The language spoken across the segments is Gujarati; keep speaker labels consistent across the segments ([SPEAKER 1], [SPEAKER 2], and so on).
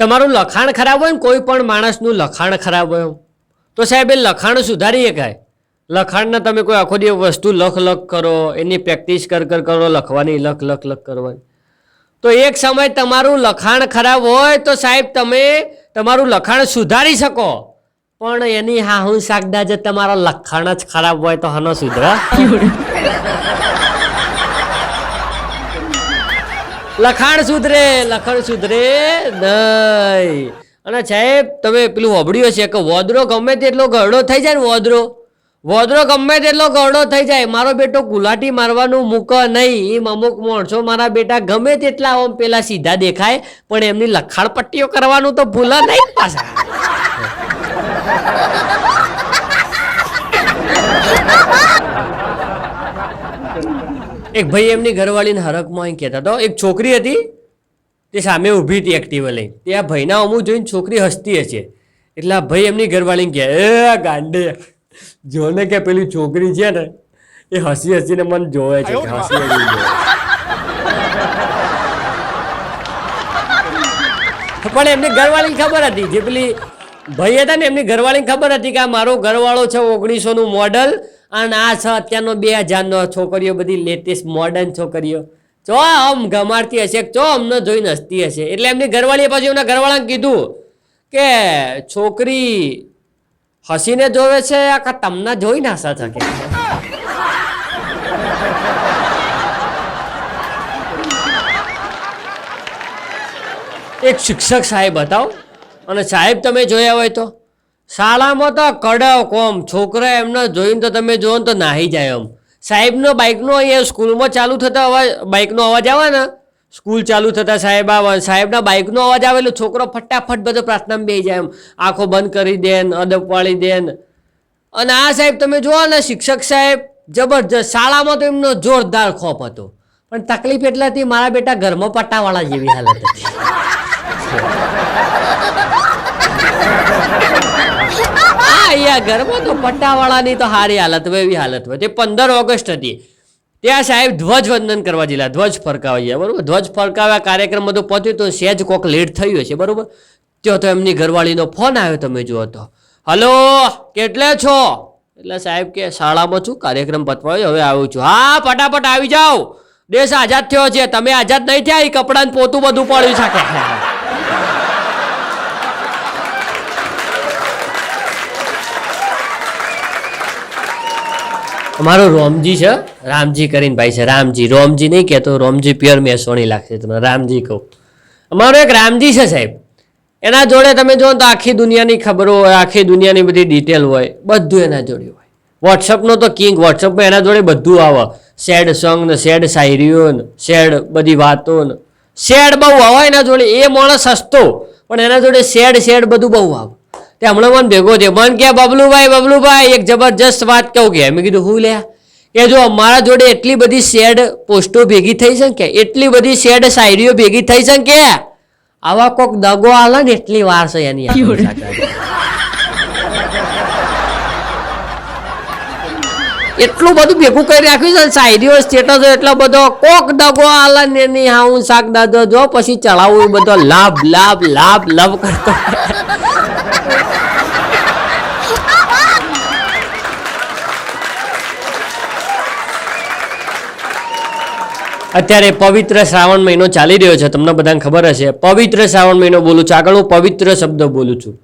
[SPEAKER 1] તમારું લખાણ ખરાબ હોય ને કોઈ પણ માણસનું લખાણ ખરાબ હોય. તો સાહેબ એ લખાણ સુધારી શકાય લખાણના તમે કોઈ આખો દિવસ વસ્તુ લખ લખ કરો એની પ્રેક્ટિસ કર કર કરો લખવાની લખ લખ લખ કરવાની. તો એક સમય તમારું લખાણ ખરાબ હોય તો સાહેબ તમે તમારું લખાણ સુધારી શકો. પણ એની હા હું સાગદા જે તમારા લખાણ જ ખરાબ હોય તો હનો સુધરા. લખાણ સુધરે લખાણ સુધરે નહીં. અને સાહેબ, તમે પેલું હોબડ્યું છે કે વોદરો ગમે તેટલો ગરડો થઈ જાય ને વોદરો. વોદરો ગમે તેટલો ગરડો થઈ જાય, મારો બેટો ગુલાટી મારવાનું મૂક નહીં. એમ અમુક માણસો મારા બેટા ગમે તેટલા આમ પેલા સીધા દેખાય, પણ એમની લખાણ પટ્ટીઓ કરવાનું તો ભૂલ નહીં પાછા. એક ભાઈ એમની ઘરવાળીને હરકમાં અહીં કહેતા હતો એક છોકરી હતી તે સામે ઊભી હતી એક્ટિવા લઈ તે આ ભાઈના અમુક જોઈને છોકરી હસતી હશે. એટલે આ ભાઈ એમની ઘરવાળીને કહે એ ગાંડે જોને કે પેલી છોકરી છે ને એ હસી હસીને મને જોવે છે હસી હસી પણ એમની ઘરવાળીને ખબર હતી જે પેલી ભાઈ હતા ને એમની ઘરવાળીને ખબર હતી કે આ મારો ઘરવાળો છે ઓગણીસોનું મોડલ અને આ છે અત્યારનો બે હજારનો છોકરીઓ બધી લેટેસ્ટ મોડર્ન છોકરીઓ. ચો આમ ગમાડતી હશે ચો અમને જોઈને હસતી હશે. એટલે એમની ઘરવાળીએ પાછું એમના ઘરવાળાને કીધું કે, છોકરી, હસીને જોવે છે આખા તમને જોઈને હસા શકે એક શિક્ષક સાહેબ બતાવો અને સાહેબ તમે જોયા હોય તો? શાળામાં તો કડવ કોમ. છોકરા એમને જોઈને તો તમે ને તો નાહી જાય એમ. સાહેબનો બાઇકનો અહીંયા સ્કૂલમાં ચાલુ થતા અવાજ, બાઇકનો અવાજ આવે ને? સ્કૂલ ચાલુ થતા સાહેબ આવે સાહેબના બાઇકનો અવાજ આવે એટલે છોકરો ફટાફટ બધો પ્રાર્થનામાં બે જાય એમ. આંખો બંધ કરી દે ને, અદબ પાડી દે ને. અને આ સાહેબ તમે જુઓ ને, શિક્ષક સાહેબ જબરજસ્ત. શાળામાં તો એમનો જોરદાર ખોફ હતો. પણ તકલીફ એટલાથી મારા બેટા ઘરમાં પટ્ટાવાળા જેવી હાલત હતી. હા અહીંયા ઘરમાં તો પટ્ટાવાળાની તો સારી હાલત હોય એવી હાલત હોય. તે પંદર ઓગસ્ટ હતી. ત્યાં સાહેબ ધ્વજવંદન કરવા જેલા, ધ્વજ ફરકાવા ગયા બરોબર? ધ્વજ ફરકાવ્યા કાર્યક્રમ બધું પહોંચ્યું તો સહેજ કોક લેટ થયું છે બરોબર? ત્યો તો એમની ઘરવાળીનો ફોન આવ્યો, તમે જુઓ તો. હલો, કેટલે છો? એટલે સાહેબ કે, શાળામાં છું, કાર્યક્રમ પતવાયો, હવે આવું છું. હા, ફટાફટ આવી જાઓ. દેશ આઝાદ થયો છે. તમે આઝાદ નહીં થયા એ કપડાને પોતું બધું પડ્યું છે. અમારો રોમજી છે, રામજી કરીને ભાઈ છે, રામજી. રોમજી નહીં કહેતો, રોમજી પ્યોર મેસોણી લાગશે તમને, રામજી કહું. અમારો એક રામજી છે સાહેબ. એના જોડે તમે જુઓ તો આખી દુનિયાની ખબરો હોય, આખી દુનિયાની બધી ડિટેલ હોય, બધું એના જોડે હોય. વોટ્સઅપનો તો કિંગ વોટ્સઅપમાં એના જોડે બધું આવે. સેડ સોંગ ને સેડ શાયરીઓ ને સેડ બધી વાતો ને. સેડ બહુ આવે એના જોડે, એ માણસ સસ્તો પણ એના જોડે સેડ સેડ બધું બહુ આવે. તે હમણાં મને ભેગો થયો. મને કે બબલુભાઈ બબલુભાઈ એક જબરજસ્ત વાત કહું કે. મેં કીધું હું લ્યા? કે જો અમારા જોડે એટલી બધી શેડ પોસ્ટો ભેગી થઈ છે કે એટલી બધી શેડ શાયરીઓ ભેગી થઈ છે કે આવા કોક દગો આલે ને એટલી વાર છે એની આપણી સાથે. એટલું બધું ભેગું કરી રાખ્યું છે ને શાયરીઓ સ્ટેટસ, એટલો બધો કોક દગો આલા ને ની હા હું શાક દાદો જો, પછી ચડાવું બધો લાભ લાભ લાભ લાભ કરતો. અત્યારે પવિત્ર શ્રાવણ મહિનો ચાલી રહ્યો છે, તમને બધાને ખબર હશે. પવિત્ર શ્રાવણ મહિનો બોલું છું. આગળ હું પવિત્ર શબ્દ બોલું છું.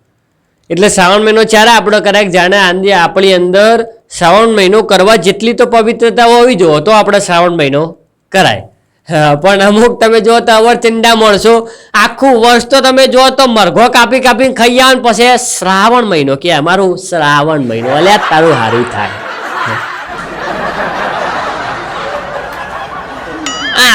[SPEAKER 1] એટલે શ્રાવણ મહિનો ચારે આપણે કરાય જાણે આંદે આપણી અંદર શ્રાવણ મહિનો કરવા જેટલી તો પવિત્રતા હોવી જોઈએ તો આપણે શ્રાવણ મહિનો કરાય. પણ અમુક તમે જો તો અવરચંડા મળશો આખું વર્ષ તો તમે જો તો મરઘો કાપી કાપીને ખાઈ આવો ને પછી શ્રાવણ મહિનો કે અમારું શ્રાવણ મહિનો, અલ્યા તારું હારું થાય.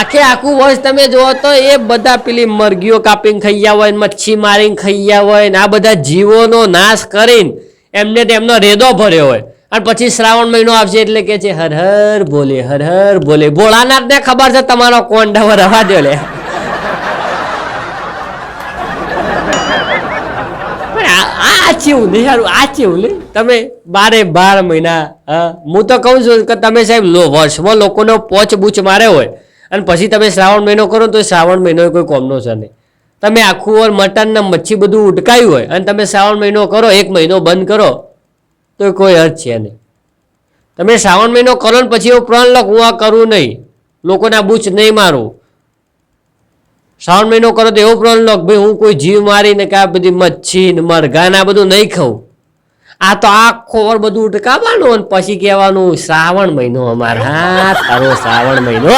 [SPEAKER 1] આખે આખું વર્ષ તમે જુઓ તો એ બધા પેલી મરઘીઓ કાપીને ખાઈ હોય મચ્છી મારીને ખાઈ હોય ને આ બધા જીવોનો નાશ કરીને એમને તેમનો રેદો ભર્યો હોય. અને પછી શ્રાવણ મહિનો આવશે એટલે કે છે, હર હર બોલે, હર હર બોલે. ભોળાનાથને ખબર છે તમારો કોણ ડવર રવા દો લે. આ ચેવું નહીં, સારું, આ ચેવું તમે બારે બાર મહિના, હા તો કહું છું કે તમે સાહેબ વર્ષમાં લોકોનો પોચ બૂચ મારે હોય. અને પછી તમે શ્રાવણ મહિનો કરો તો શ્રાવણ મહિનો કોઈ કોમનો છે નહીં. તમે આખું ઓર મટન ને મચ્છી બધું ઉટકાયું હોય અને તમે શ્રાવણ મહિનો કરો, એક મહિનો બંધ કરો, તો કોઈ અર્થ છે નહીં. તમે શ્રાવણ મહિનો કરો ને પછી એવું પ્રણ લખ, હું આ કરું નહીં. લોકોના બૂચ નહીં મારું. શ્રાવણ મહિનો કરો તો એવો પ્રણ લખ, ભાઈ હું કોઈ જીવ મારીને કે આ બધી મચ્છી ને મરઘા ને આ બધું નહીં ખાઉં. આ તો આખો ઓર બધું ઉટકાવવાનું અને પછી કહેવાનું, શ્રાવણ મહિનો અમારે હા તારો શ્રાવણ મહિનો.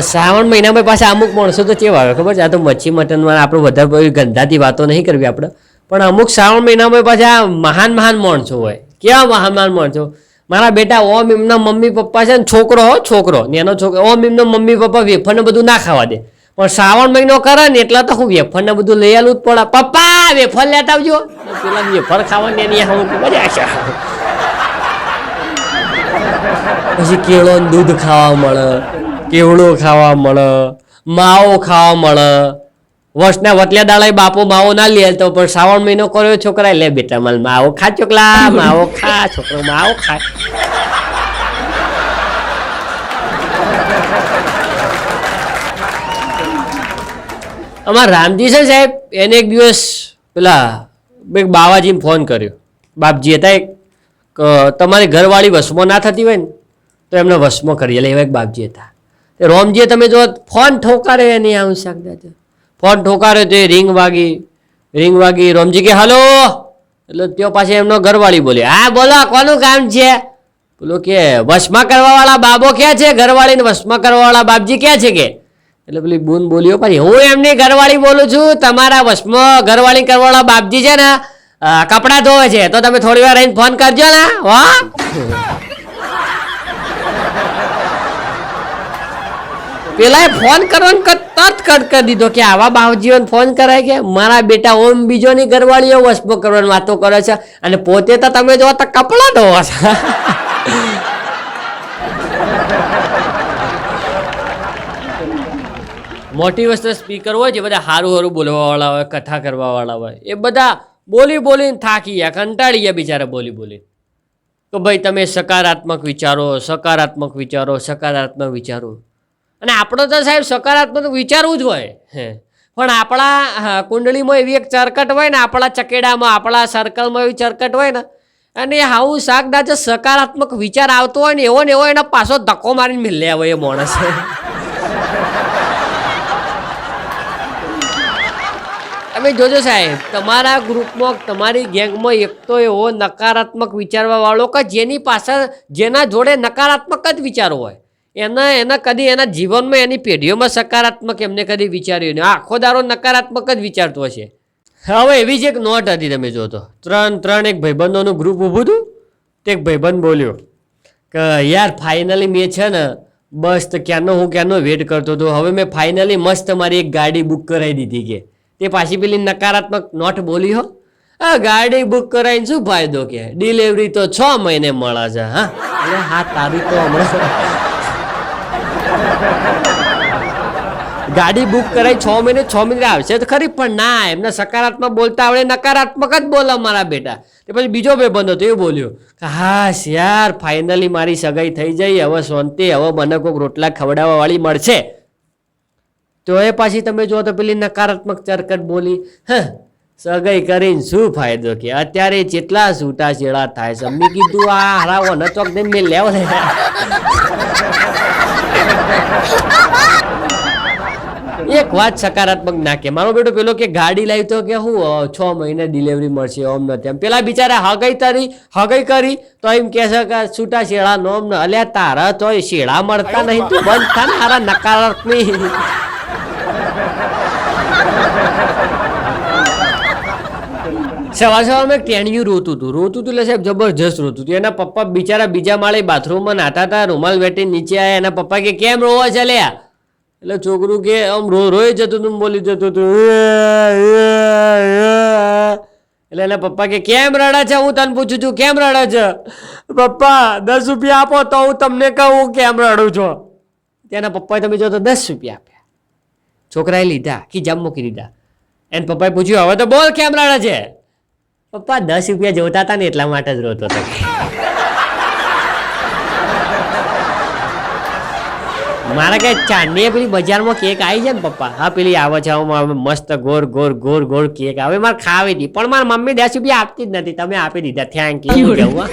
[SPEAKER 1] શ્રાવણ મહિનામાં પાછા અમુક માણસો તો કેવા આવે, ખબર છે? આ તો મચ્છી મટનમાં આપણે વધારે ગંધાતી વાતો નહીં કરવી આપણે. પણ અમુક શ્રાવણ મહિનામાં પાછા મહાન મહાન માણસો હોય. કેવા મહાન મહાન માણસો? મારા બેટા ઓમ એમના મમ્મી પપ્પા છે ને, છોકરો હો, છોકરો. ને એનો છોકરો, ઓમ એમના મમ્મી પપ્પા વેફર ને બધું ના ખાવા દે. પણ શ્રાવણ મહિનો કરે ને એટલા તો હું વેફર ને બધું લઈ આલું જ પડે. પપ્પા, વેફર લેતા આવજો. પેલા વેફર ખાવાની એની હું મજા છે? પછી કેળો દૂધ ખાવા મળે કેવડો ખાવા મળે, માવો ખાવા મળે. વર્ષના વટલે દાડા બાપો માવો ના લે તો પણ શ્રાવણ મહિનો કર્યો છોકરા લે બેટા, માલ માવો ખા ચોકલા, માવો ખા, છોકરો માવો ખા. અમાર રામજી છે સાહેબ, એને એક દિવસ પેલા એક બાવાજીને ફોન કર્યો. બાપજી હતા એક તમારી ઘરવાળી વસમો ના થતી હોય ને? તો એમને વસમો કરી. એટલે એવા એક બાપજી હતા. તે રોમજીએ તમે જો ફોન ઠોકારે નહીં આવી શકતા છે ફોન ઠોકારે એ રિંગ વાગી રિંગ વાગી. રોમજી કે, હલો. એટલે તેઓ પાછી એમનો ઘરવાળી બોલી, હા, બોલો, કોનું કામ છે? પેલો કે, વશમાં કરવાવાળા બાબો ક્યાં છે? ઘરવાળીને વશમાં કરવાવાળા બાપજી ક્યાં છે કે? એટલે પેલી બૂન બોલ્યો પછી હું એમની ઘરવાળી બોલું છું. તમારા વશમાં ઘરવાળી કરવાવાળા બાપજી છે ને કપડાં ધોવે છે. તો તમે થોડી વાર રહીને ફોન કરજો ને, હા. પેલા ફોન કરવાનો તરત કટ કરી દીધો કે આવા બાવજીઓને ફોન કરાય કે મારા બેટા ઓમ બીજોની ઘરવાળીઓ વસપો કરવાની વાતો કરે છે અને પોતે તો તમે જો તો કપડાં ધોવો મોટી વસ્તુ સ્પીકર હોય છે બધા સારું સારું બોલવાવાળા હોય, કથા કરવાવાળા હોય, એ બધા બોલી બોલીને થાકી ગયા, કંટાળી ગયા બિચારા બોલી બોલી તો ભાઈ તમે સકારાત્મક વિચારો સકારાત્મક વિચારો સકારાત્મક વિચારો. અને આપણો તો સાહેબ સકારાત્મક વિચારવું જ હોય. પણ આપણા કુંડળીમાં એવી એક ચરકટ હોય ને, આપણા ચકેડામાં, આપણા સર્કલમાં એવી ચરકટ હોય ને, અને આવું શાકદા જે સકારાત્મક વિચાર આવતો હોય ને, એવો ને એવો એનો પાછો ધક્કો મારીને મિલે આવે એ માણસ. તમે જોજો સાહેબ, તમારા ગ્રુપમાં તમારી ગેંગમાં એક તો એવો નકારાત્મક વિચારવા વાળો કે જેની પાછળ, જેના જોડે નકારાત્મક જ વિચારો હોય. એના એના કદી એના જીવનમાં એની પેઢીઓમાં સકારાત્મક એમને કદી વિચાર્યું નહીં. આખો દારો નકારાત્મક જ વિચારતો હશે. હવે એવી જ એક નોટ હતી તમે જોતો ત્રણ ત્રણ એક ભાઈબંધોનું ગ્રુપ ઊભું હતું તે એક ભાઈબંધ બોલ્યો કે, યાર ફાઇનલી મેં છે ને બસ તો ક્યારનો હું ક્યારનો વેટ કરતો હતો. હવે મેં ફાઇનલી મસ્ત મારી એક ગાડી બુક કરાવી દીધી કે. તે પાછી પેલી નકારાત્મક નોટ બોલી હો. આ ગાડી બુક કરાવીને શું ફાયદો કે? ડિલિવરી તો છ મહિને મળે છે, હા? હા, તારી તો હમણાં ગાડી બુક કરાવી છ મહિને છ મહિને આવશે તો ખરી, પણ ના, એમને સકારાત્મક બોલતા આવડે, નકારાત્મક જ બોલા મારા બેટા. તે પછી બીજો ભાઈબંધ હતો, એ બોલ્યો કે હા યાર ફાઇનલી મારી સગાઈ થઈ જઈ, હવે શાંતિ, હવે મને કોઈક રોટલા ખવડાવવા વાળી મળશે. તો એ પાછી તમે જુઓ તો પેલી નકારાત્મક ચરકટ બોલી, હ, સગાઈ કરીને શું ફાયદો કે? અત્યારે જેટલા છૂટા છેડા થાય છે. મેં કીધું, આ હરાવો ન ચોક દઈને મેં લેવો ને એક વાત સકારાત્મક નાખે મારો બેટો પેલો કે ગાડી લાવી તો કે હું છ મહિને ડિલિવરી મળશે ઓમ નથી એમ પેલા બિચારા હગઈ તારી, હગઈ કરી, તો એમ કે છે કે, છૂટા શેળા નોમ ન અલ્યા તારા તો શેળા મળતા નહીં, તું બંધ થા તારા નકારાત્મક સવાર સવારમાં એક ટેણિયું રોતું હતું. રોતું હતું એટલે સાહેબ જબરજસ્ત રોતું હતું. એના પપ્પા બિચારા બીજા માળે બાથરૂમમાં નાતા હતા, રૂમાલ વેટી નીચે આવ્યા એના પપ્પા કે, કેમ રોવા છે લ્યા એટલે છોકરું કે, આમ રો, રોઈ જતું હતું બોલી જતું હતું. એટલે એના પપ્પા કે, કેમ રડે છે? હું તને પૂછું છું, કેમ રડે છે? પપ્પા, દસ રૂપિયા આપો તો હું તમને કહું કેમ રડું છું. તેના પપ્પાએ તમે જો તો દસ રૂપિયા આપ્યા. છોકરાએ લીધા, ખીજામ મૂકી દીધા. એને પપ્પાએ પૂછ્યું, હવે તો બોલ કેમ રડે છે? પપ્પા, દસ રૂપિયા જોતા હતા ને એટલા માટે જ રોતો હતો. મારા કે ચાંદની પેલી બજારમાં કેક આવી છે ને પપ્પા? હા, પેલી આવે છે મસ્ત ગોર ગોર ગોર ગોર કેક આવે. મારે ખાવી હતી, પણ મારા મમ્મી દસ રૂપિયા આપતી જ નથી. તમે આપી દીધા. થેન્ક યુ જવું, હું?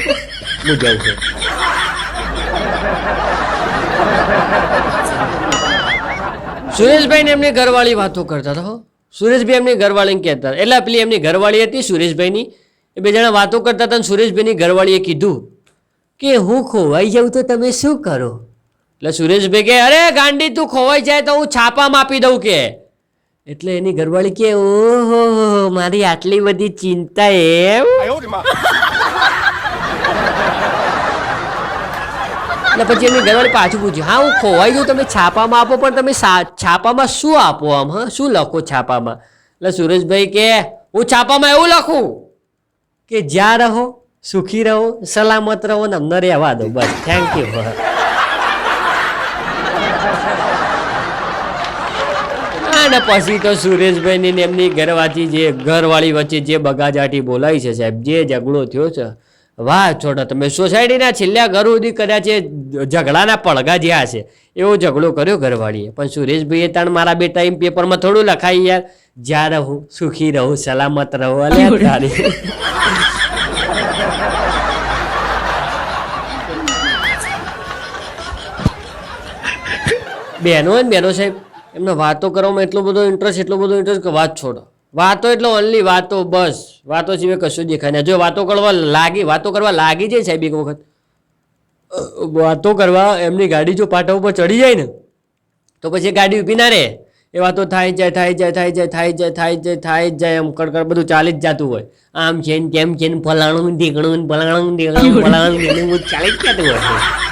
[SPEAKER 1] જઉં છું. સુરેશભાઈ ને એમની ઘરવાળી વાતો કરતા હતા. સુરેશભાઈ એમની ઘરવાળીને કહેતા હતા. એટલે પેલી એમની ઘરવાળી હતી, સુરેશભાઈની. એ બે જણા વાતો કરતા હતા સુરેશભાઈની ઘરવાળીએ કીધું કે હું ખોવાઈ જાઉં તો તમે શું કરો? એટલે સુરેશભાઈ કે અરે ગાંડી, તું ખોવાઈ જાય તો હું છાપામાં આપી દઉં કે. એટલે એની ઘરવાળી કે ઓહો, મારી આટલી બધી ચિંતા એમ. એટલે પછી એમની ઘરવાળી પાછું પૂછ્યું, હા, હું ખોવાઈ જાઉં તમે છાપામાં આપો, પણ તમે છાપામાં શું આપો આમ, હા? શું લખો છાપામાં? એટલે સુરેશભાઈ કે, હું છાપામાં એવું લખું કે જ્યાં રહો, સુખી રહો, સલામત રહો ને અમને રહેવા દો, બસ થેન્ક યુ અને પછી તો સુરેશભાઈની ને એમની ઘરવાથી જે, ઘરવાળી વચ્ચે જે બગાજાટી બોલાવી છે સાહેબ, જે ઝઘડો થયો છે વાહ છોડો તમે સોસાયટીના છેલ્લા ઘર સુધી કર્યા છે ઝઘડાના પડઘા જ્યાં છે એવો ઝઘડો કર્યો ઘરવાળીએ. પણ સુરેશભાઈએ તાણ મારા બેટા એમ પેપરમાં થોડું લખાય યાર જ્યાં રહું સુખી રહું સલામત રહું અલે તારી. બહેનો બહેનો સાહેબ એમને વાતો કરવામાં એટલો બધો ઇન્ટરેસ્ટ એટલો બધો ઇન્ટરેસ્ટ કે વાત છોડો. વાતો એટલે ઓનલી વાતો, બસ. વાતો સિવાય કશું દેખાય ને જો વાતો કરવા લાગી, વાતો કરવા લાગી જાય સાહેબ એક વખત વાતો કરવા એમની ગાડી જો પાટા ઉપર ચડી જાય ને, તો પછી ગાડી ઊભી ના રહે. એ વાતો થાય જાય થાય જાય થાય જાય થાય જાય થાય જાય થાય જાય એમ કડકડ બધું ચાલી જ જતું હોય. આમ છે ને તેમ છે ને ફલાણું ઢીકણું ફલાણું ઢીકણું ફલાણું ચાલી જ જતું હોય.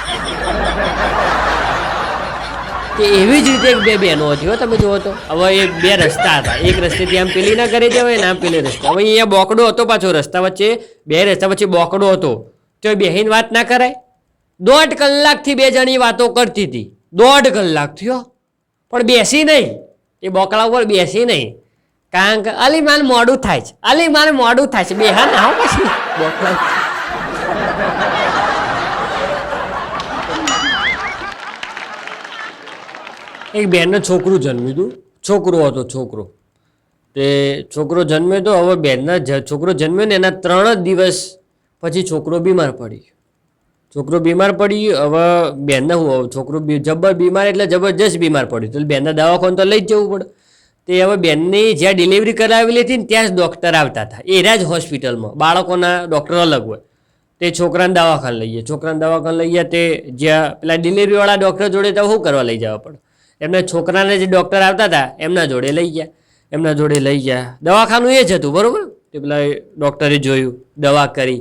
[SPEAKER 1] કે એવી જ રીતે બે બહેનો હતી તમે જુઓ તો. હવે એ બે રસ્તા હતા. એક રસ્તેથી આમ પેલી ના કરી દેવાય ને આમ પેલી રસ્તા. હવે અહીંયા બોકડો હતો પાછો રસ્તા વચ્ચે, બે રસ્તા વચ્ચે બોકડો હતો. તો બેહીને વાત ના કરાય. દોઢ કલાકથી બે જણી વાતો કરતી હતી. દોઢ કલાક થયો. પણ બેસી નહીં. એ બોકડા ઉપર બેસી નહીં. કારણ કે અલી માન મોડું થાય છે. અલી માન મોડું થાય છે. બે હા ના પછી. બોકડા એક બેનને છોકરું જન્મ્યું હતું. છોકરો હતો, છોકરો. તે છોકરો જન્મ્યો તો હવે બેનના છોકરો જન્મ્યો ને એના ત્રણ જ દિવસ પછી છોકરો બીમાર પડી ગયો. છોકરો બીમાર પડી ગયો, હવે બેનના છોકરો જબર બીમાર એટલે જબરજસ્ત બીમાર પડ્યું. તો બેનના દવાખાને તો લઈ જ જવું પડે. તે હવે બેનની જ્યાં ડિલિવરી કરાવેલી હતી ને ત્યાં જ ડૉક્ટર આવતા હતા. એરા જ હોસ્પિટલમાં બાળકોના ડૉક્ટર અલગ હોય. તે છોકરાને દવાખાને લઈએ છોકરાને દવાખાને લઈએ તે જ્યાં પેલા ડિલિવરીવાળા ડૉક્ટર જોડે તો શું કરવા લઈ જવા પડે? એમને છોકરાને જે ડૉક્ટર આવતા હતા, એમના જોડે લઈ ગયા. એમના જોડે લઈ ગયા. દવાખાનું એ જ હતું, બરાબર? તે પેલા ડૉક્ટરે જોયું, દવા કરી.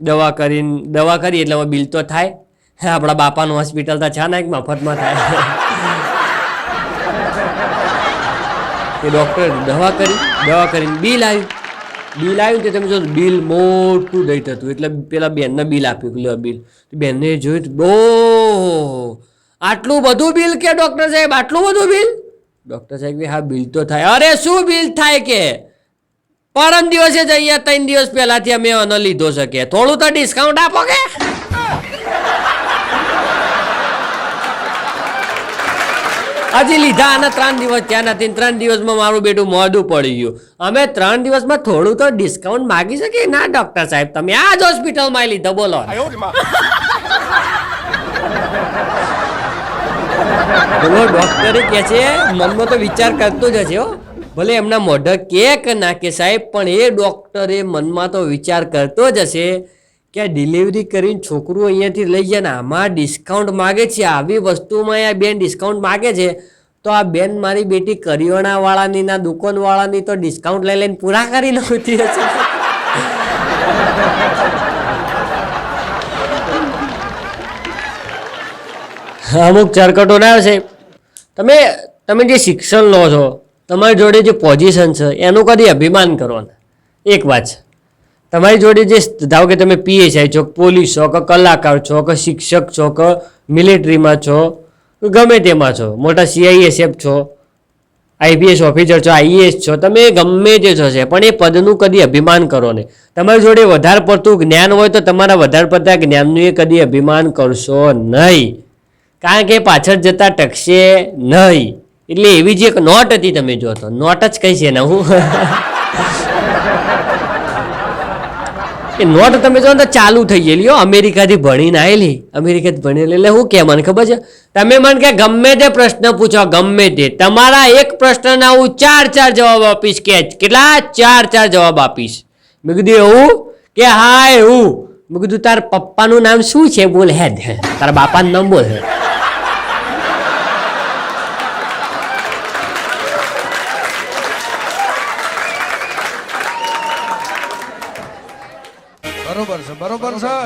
[SPEAKER 1] દવા કરીને દવા કરી એટલે બિલ તો થાય. આપણા બાપાનું હોસ્પિટલ તો છે ને એક મફતમાં થાય. એ ડૉક્ટર દવા કરી, દવા કરીને બિલ આવ્યું. બિલ આવ્યું તે તમે જો બિલ મોટું દઈ હતું એટલે પેલા બેનને બિલ આપ્યું પેલા બિલ બેનને જોયું બહુ આટલું બધું બિલ કે ડૉક્ટર સાહેબ? આટલું બધું બિલ? ડૉક્ટર સાહેબ હા, બિલ તો થાય. અરે, શું બિલ થાય કે? પરમ દિવસે જ અહીંયા ત્રણ દિવસ પહેલાથી અમે એનો લીધો શકે થોડું તો ડિસ્કાઉન્ટ આપો કે? હજી લીધા અને ત્રણ દિવસ, ત્યાં નથી ત્રણ દિવસમાં મારું બેટું મોઢું પડી ગયું. અમે ત્રણ દિવસમાં થોડું તો ડિસ્કાઉન્ટ માગી શકીએ ના, ડોક્ટર સાહેબ, તમે આ જ હોસ્પિટલમાં લીધો, બોલો. બોલો ડૉક્ટરે કહે છે, મનમાં તો વિચાર કરતો જ હશે હો. ભલે એમના મોઢે કે કે ના કે સાહેબ, પણ એ ડૉક્ટરે મનમાં તો વિચાર કરતો જ હશે કે ડિલિવરી કરીને છોકરું અહીંયાથી લઈ જાય ને, આમાં ડિસ્કાઉન્ટ માગે છે, આવી વસ્તુમાં આ બેન ડિસ્કાઉન્ટ માગે છે, તો આ બેન મારી બેટી કરિયાણાવાળાની ના દુકાનવાળાની તો ડિસ્કાઉન્ટ લઈ લઈને પૂરા કરી નહોતી હશે. અમુક ચરકટો ના છે. તમે તમે જે શિક્ષણ લો છો, તમારી જોડે જે પોઝિશન છે, એનું કદી અભિમાન કરવાના એક વાત છે. તમારી જોડે જે ધારો કે તમે પીએસઆઈ છો પોલીસ છો, કે કલાકાર છો, કે શિક્ષક છો, કે મિલિટરીમાં છો ગમે તેમાં છો, મોટા સીઆઈએસએફ છો આઈપીએસ ઓફિસર છો આઈએએસ છો, તમે ગમે તે છો છે, પણ એ પદનું કદી અભિમાન કરો નહીં. તમારી જોડે વધારે પડતું જ્ઞાન હોય તો તમારા વધારે પડતા જ્ઞાનનું એ કદી અભિમાન કરશો નહીં. કારણ કે પાછળ જતા ટકશે નહીં. એટલે એવી જે એક નોટ હતી તમે જો તો. નોટ જ કઈ છે ને હું? એ નોટ તમે જો તો ચાલુ થઈ ગયેલી હો. અમેરિકાથી ભણીને આવેલી અમેરિકાથી ભણેલી. એટલે હું કે, મને ખબર છે? તમે મને કે, ગમે તે પ્રશ્ન પૂછો, ગમે તે. તમારા એક પ્રશ્નના હું ચાર ચાર જવાબ આપીશ કે કેટલા? ચાર ચાર જવાબ આપીશ. મેં કીધું, એવું? કે, હા, એવું. મેં કીધું, તાર પપ્પાનું નામ શું છે? બોલ હે. તારા બાપાનું નામ બોલ
[SPEAKER 2] બરોબર છે બરોબર છે.